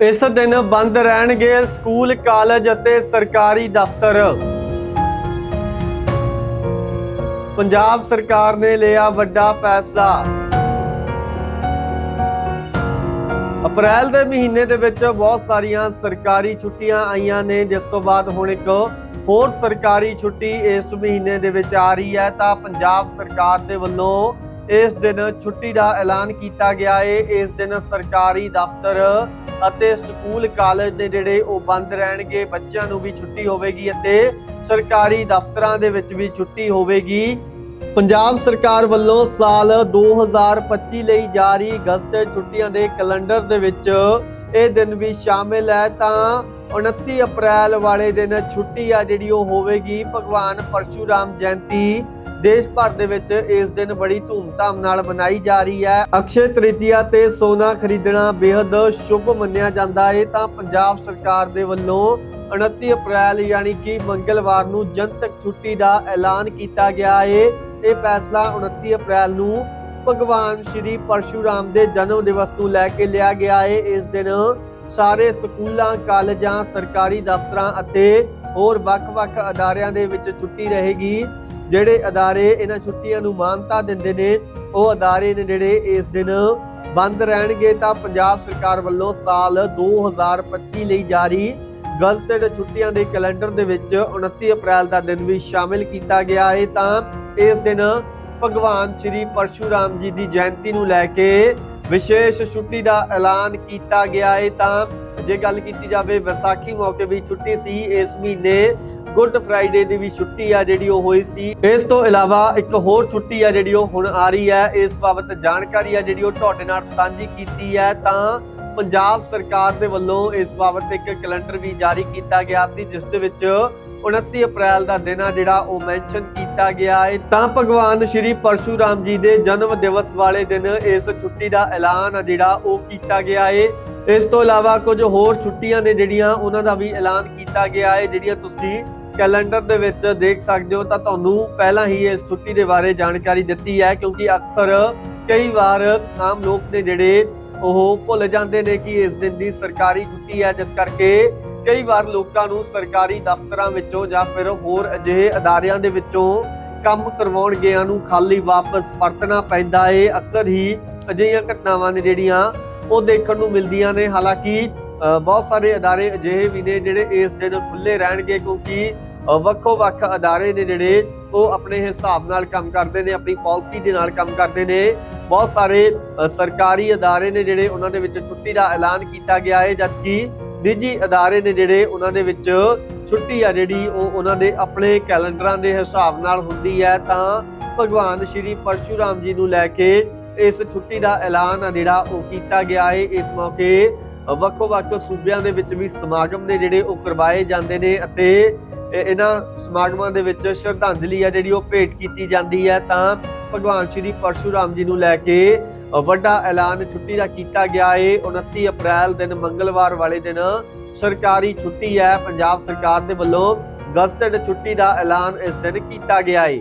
ਇਸ ਦਿਨ ਬੰਦ ਰਹਿਣਗੇ ਸਕੂਲ, ਕਾਲਜ ਅਤੇ ਸਰਕਾਰੀ ਦਫ਼ਤਰ। ਪੰਜਾਬ ਸਰਕਾਰ ਨੇ ਲਿਆ ਵੱਡਾ ਫੈਸਲਾ। ਅਪ੍ਰੈਲ ਦੇ ਮਹੀਨੇ ਦੇ ਵਿੱਚ ਬਹੁਤ ਸਾਰੀਆਂ ਸਰਕਾਰੀ ਛੁੱਟੀਆਂ ਆਈਆਂ ਨੇ, ਜਿਸ ਤੋਂ ਬਾਅਦ ਹੁਣ ਇੱਕ ਹੋਰ ਸਰਕਾਰੀ ਛੁੱਟੀ ਇਸ ਮਹੀਨੇ ਦੇ ਵਿੱਚ ਆ ਰਹੀ ਹੈ। ਤਾਂ ਪੰਜਾਬ ਸਰਕਾਰ ਦੇ ਵੱਲੋਂ ਇਸ ਦਿਨ ਛੁੱਟੀ ਦਾ ਐਲਾਨ ਕੀਤਾ ਗਿਆ ਏ। ਇਸ ਦਿਨ ਸਰਕਾਰੀ ਦਫ਼ਤਰ ਅਤੇ ਸਕੂਲ ਕਾਲਜ ਦੇ ਜਿਹੜੇ ਉਹ ਬੰਦ ਰਹਿਣਗੇ। ਬੱਚਿਆਂ ਨੂੰ ਵੀ ਛੁੱਟੀ ਹੋਵੇਗੀ ਅਤੇ ਸਰਕਾਰੀ ਦਫ਼ਤਰਾਂ ਦੇ ਵਿੱਚ ਵੀ ਛੁੱਟੀ ਹੋਵੇਗੀ। ਪੰਜਾਬ ਸਰਕਾਰ ਵੱਲੋਂ ਸਾਲ 2025 ਲਈ ਜਾਰੀ ਅਗਸਤ ਛੁੱਟੀਆਂ ਦੇ ਕੈਲੰਡਰ ਦੇ ਵਿੱਚ ਇਹ ਦਿਨ ਵੀ ਸ਼ਾਮਿਲ ਹੈ। ਤਾਂ 29 ਅਪ੍ਰੈਲ ਵਾਲੇ ਦਿਨ ਛੁੱਟੀ ਆ ਜਿਹੜੀ ਉਹ ਹੋਵੇਗੀ। ਭਗਵਾਨ ਪਰਸ਼ੂਰਾਮ ਜਯੰਤੀ ਦੇਸ਼ ਭਰ ਦੇ ਵਿੱਚ ਇਸ ਦਿਨ ਬੜੀ ਧੂਮਧਾਮ ਨਾਲ ਮਨਾਈ ਜਾ ਰਹੀ ਹੈ। ਅਕਸ਼ੇ ਤ੍ਰਿਤੀਆ ਤੇ ਸੋਨਾ ਖਰੀਦਣਾ ਬੇहद ਸ਼ੁਭ ਮੰਨਿਆ ਜਾਂਦਾ ਹੈ ਤਾਂ ਪੰਜਾਬ ਸਰਕਾਰ ਦੇ ਵੱਲੋਂ 29 ਅਪ੍ਰੈਲ ਯਾਨੀ ਕਿ ਮੰਗਲਵਾਰ ਨੂੰ ਜਨਤਕ ਛੁੱਟੀ ਦਾ ਐਲਾਨ ਕੀਤਾ ਗਿਆ ਹੈ ਇਹ ਫੈਸਲਾ 29 ਅਪ੍ਰੈਲ ਨੂੰ ਭਗਵਾਨ ਸ਼੍ਰੀ ਪਰਸ਼ੂਰਾਮ ਦੇ ਜਨਮ ਦਿਵਸ ਨੂੰ ਲੈ ਕੇ ਲਿਆ ਗਿਆ ਹੈ ਇਸ ਦਿਨ ਸਾਰੇ ਸਕੂਲਾਂ, ਕਾਲਜਾਂ, ਸਰਕਾਰੀ ਦਫ਼ਤਰਾਂ ਅਤੇ ਹੋਰ ਵੱਖ-ਵੱਖ ਅਦਾਰਿਆਂ ਦੇ ਵਿੱਚ ਛੁੱਟੀ ਰਹੇਗੀ। ਜਿਹੜੇ ਅਦਾਰੇ ਇਹਨਾਂ ਛੁੱਟੀਆਂ ਨੂੰ ਮਾਨਤਾ ਦਿੰਦੇ ਨੇ, ਉਹ ਅਦਾਰੇ ਨੇ ਜਿਹੜੇ ਇਸ ਦਿਨ ਬੰਦ ਰਹਿਣਗੇ ਤਾਂ ਪੰਜਾਬ ਸਰਕਾਰ ਵੱਲੋਂ ਸਾਲ 2025 ਲਈ ਜਾਰੀ ਗਜ਼ਟਡ ਛੁੱਟੀਆਂ ਦੇ ਕੈਲੰਡਰ ਦੇ ਵਿੱਚ 29 ਅਪ੍ਰੈਲ ਦਾ ਦਿਨ ਵੀ ਸ਼ਾਮਿਲ ਕੀਤਾ ਗਿਆ ਹੈ ਤਾਂ ਇਸ ਦਿਨ ਭਗਵਾਨ ਸ਼੍ਰੀ ਪਰਸ਼ੂਰਾਮ ਜੀ ਦੀ ਜਯੰਤੀ ਨੂੰ ਲੈ ਕੇ ਵਿਸ਼ੇਸ਼ ਛੁੱਟੀ ਦਾ ਐਲਾਨ ਕੀਤਾ ਗਿਆ ਹੈ ਤਾਂ ਜੇ ਗੱਲ ਕੀਤੀ ਜਾਵੇ ਵਿਸਾਖੀ ਮੌਕੇ ਵੀ ਛੁੱਟੀ ਸੀ ਇਸ ਮਹੀਨੇ ਗੁੱਡ ਫਰਾਈਡੇ ਦੀ ਵੀ ਛੁੱਟੀ ਆ ਜਿਹੜੀ ਉਹ ਹੋਈ ਸੀ। ਇਸ ਤੋਂ ਇਲਾਵਾ ਇੱਕ ਹੋਰ ਛੁੱਟੀ ਆ ਜਿਹੜੀ ਉਹ ਹੁਣ ਆ ਰਹੀ ਹੈ। ਇਸ ਬਾਬਤ ਜਾਣਕਾਰੀ ਆ ਜਿਹੜੀ ਉਹ ਤੁਹਾਡੇ ਨਾਲ ਸਾਂਝੀ ਕੀਤੀ ਹੈ। ਤਾਂ ਪੰਜਾਬ ਸਰਕਾਰ ਦੇ ਵੱਲੋਂ ਇਸ ਬਾਬਤ ਇੱਕ ਕੈਲੰਡਰ ਵੀ ਜਾਰੀ ਕੀਤਾ ਗਿਆ ਸੀ, ਜਿਸ ਦੇ ਵਿੱਚ 29 ਅਪ੍ਰੈਲ ਦਾ ਦਿਨ ਆ ਜਿਹੜਾ ਉਹ ਮੈਂਸ਼ਨ ਕੀਤਾ ਗਿਆ ਹੈ ਤਾਂ ਭਗਵਾਨ ਸ਼੍ਰੀ ਪਰਸ਼ੂਰਾਮ ਜੀ ਦੇ ਜਨਮ ਦਿਵਸ ਵਾਲੇ ਦਿਨ ਇਸ ਛੁੱਟੀ ਦਾ ਐਲਾਨ ਆ ਜਿਹੜਾ ਉਹ ਕੀਤਾ ਗਿਆ ਹੈ ਇਸ ਤੋਂ ਇਲਾਵਾ ਕੁਝ ਹੋਰ ਛੁੱਟੀਆਂ ਨੇ ਜਿਹੜੀਆਂ ਉਹਨਾਂ ਦਾ ਵੀ ਐਲਾਨ ਕੀਤਾ ਗਿਆ ਹੈ ਜਿਹੜੀਆਂ ਤੁਸੀਂ ਕੈਲੰਡਰ ਦੇ ਵਿੱਚ ਦੇਖ ਸਕਦੇ ਹੋ ਤਾਂ ਤੁਹਾਨੂੰ ਪਹਿਲਾਂ ਹੀ ਇਸ ਛੁੱਟੀ ਦੇ ਬਾਰੇ ਜਾਣਕਾਰੀ ਦਿੱਤੀ ਹੈ, ਕਿਉਂਕਿ ਅਕਸਰ ਕਈ ਵਾਰ ਆਮ ਲੋਕ ਨੇ ਜਿਹੜੇ ਉਹ ਭੁੱਲ ਜਾਂਦੇ ਨੇ ਕਿ ਇਸ ਦਿਨ ਦੀ ਸਰਕਾਰੀ ਛੁੱਟੀ ਹੈ, ਜਿਸ ਕਰਕੇ ਕਈ ਵਾਰ ਲੋਕਾਂ ਨੂੰ ਸਰਕਾਰੀ ਦਫ਼ਤਰਾਂ ਵਿੱਚੋਂ ਜਾਂ ਫਿਰ ਹੋਰ ਅਜਿਹੇ ਅਦਾਰਿਆਂ ਦੇ ਵਿੱਚੋਂ ਕੰਮ ਕਰਵਾਉਣ ਗਿਆਂ ਨੂੰ ਖਾਲੀ ਵਾਪਸ ਪਰਤਣਾ ਪੈਂਦਾ ਏ। ਅਕਸਰ ਹੀ ਅਜਿਹੀਆਂ ਘਟਨਾਵਾਂ ਨੇ ਜਿਹੜੀਆਂ ਉਹ ਦੇਖਣ ਨੂੰ ਮਿਲਦੀਆਂ ਨੇ। ਹਾਲਾਂਕਿ ਬਹੁਤ ਸਾਰੇ ਅਦਾਰੇ ਅਜਿਹੇ ਵੀ ਨੇ ਜਿਹੜੇ ਇਸ ਦਿਨ ਖੁੱਲੇ ਰਹਿਣਗੇ, ਕਿਉਂਕਿ ਵੱਖੋ-ਵੱਖ ਅਦਾਰੇ ਨੇ ਜਿਹੜੇ ਉਹ ਆਪਣੇ ਹਿਸਾਬ ਨਾਲ ਕੰਮ ਕਰਦੇ ਨੇ, ਆਪਣੀ ਪਾਲਿਸੀ ਦੇ ਨਾਲ ਕੰਮ ਕਰਦੇ ਨੇ। ਬਹੁਤ ਸਾਰੇ ਸਰਕਾਰੀ ਅਦਾਰੇ ਨੇ ਜਿਹੜੇ ਉਹਨਾਂ ਦੇ ਵਿੱਚ ਛੁੱਟੀ ਦਾ ਐਲਾਨ ਕੀਤਾ ਗਿਆ ਹੈ, ਜਦਕਿ ਨਿੱਜੀ ਅਦਾਰੇ ਨੇ ਜਿਹੜੇ ਉਹਨਾਂ ਦੇ ਵਿੱਚ ਛੁੱਟੀ ਆ ਜਿਹੜੀ ਉਹ ਉਹਨਾਂ ਦੇ ਆਪਣੇ ਕੈਲੰਡਰਾਂ ਦੇ ਹਿਸਾਬ ਨਾਲ ਹੁੰਦੀ ਹੈ, ਤਾਂ ਭਗਵਾਨ ਸ਼੍ਰੀ ਪਰਸ਼ੂਰਾਮ ਜੀ ਨੂੰ ਲੈ ਕੇ ਇਸ ਛੁੱਟੀ ਦਾ ਐਲਾਨ ਆ ਜਿਹੜਾ ਉਹ ਕੀਤਾ ਗਿਆ ਹੈ। ਇਸ ਮੌਕੇ ਵੱਖੋ-ਵੱਖ ਸੂਬਿਆਂ ਦੇ ਵਿੱਚ ਵੀ ਸਮਾਗਮ ਨੇ ਜਿਹੜੇ ਉਹ ਕਰਵਾਏ ਜਾਂਦੇ ਨੇ ਅਤੇ ਇਹਨਾਂ ਸਮਾਗਮਾਂ ਦੇ ਵਿੱਚ ਸ਼ਰਧਾਂਜਲੀ ਆ ਜਿਹੜੀ ਉਹ ਭੇਟ ਕੀਤੀ ਜਾਂਦੀ ਹੈ ਤਾਂ ਭਗਵਾਨ ਸ਼੍ਰੀ ਪਰਸ਼ੂਰਾਮ ਜੀ ਨੂੰ ਲੈ ਕੇ ਵੱਡਾ ਐਲਾਨ ਛੁੱਟੀ ਦਾ ਕੀਤਾ ਗਿਆ ਏ। 29 ਅਪ੍ਰੈਲ ਦਿਨ ਮੰਗਲਵਾਰ ਵਾਲੇ ਦਿਨ ਸਰਕਾਰੀ ਛੁੱਟੀ ਹੈ ਪੰਜਾਬ ਸਰਕਾਰ ਦੇ ਵੱਲੋਂ ਗਜ਼ਟਡ ਛੁੱਟੀ ਦਾ ਐਲਾਨ ਇਸ ਦਿਨ ਕੀਤਾ ਗਿਆ ਏ।